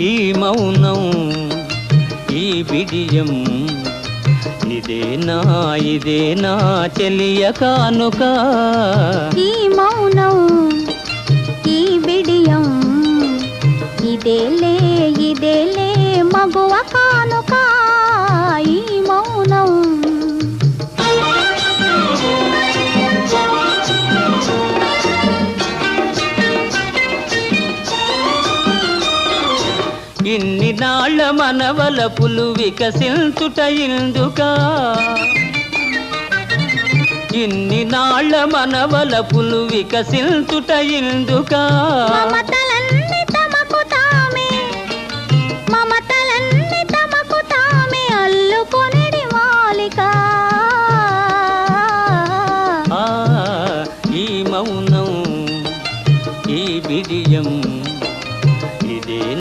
ఈ మౌనం ఈ బిడియం ఇదేనా ఇదేనా చెలియ కానుక. ఈ మౌనం ఈ బిడియం ఇదేలే ఇదేలే మగువ కానుక ఇన్ని నాళ్ళ మనవల పులు వికసిల్తుట ఇందుకా. ఇన్ని నాళ్ళ మనవల పులు వికసిల్తుట ఇందుకా. ఈ మౌనం ఈ విజయం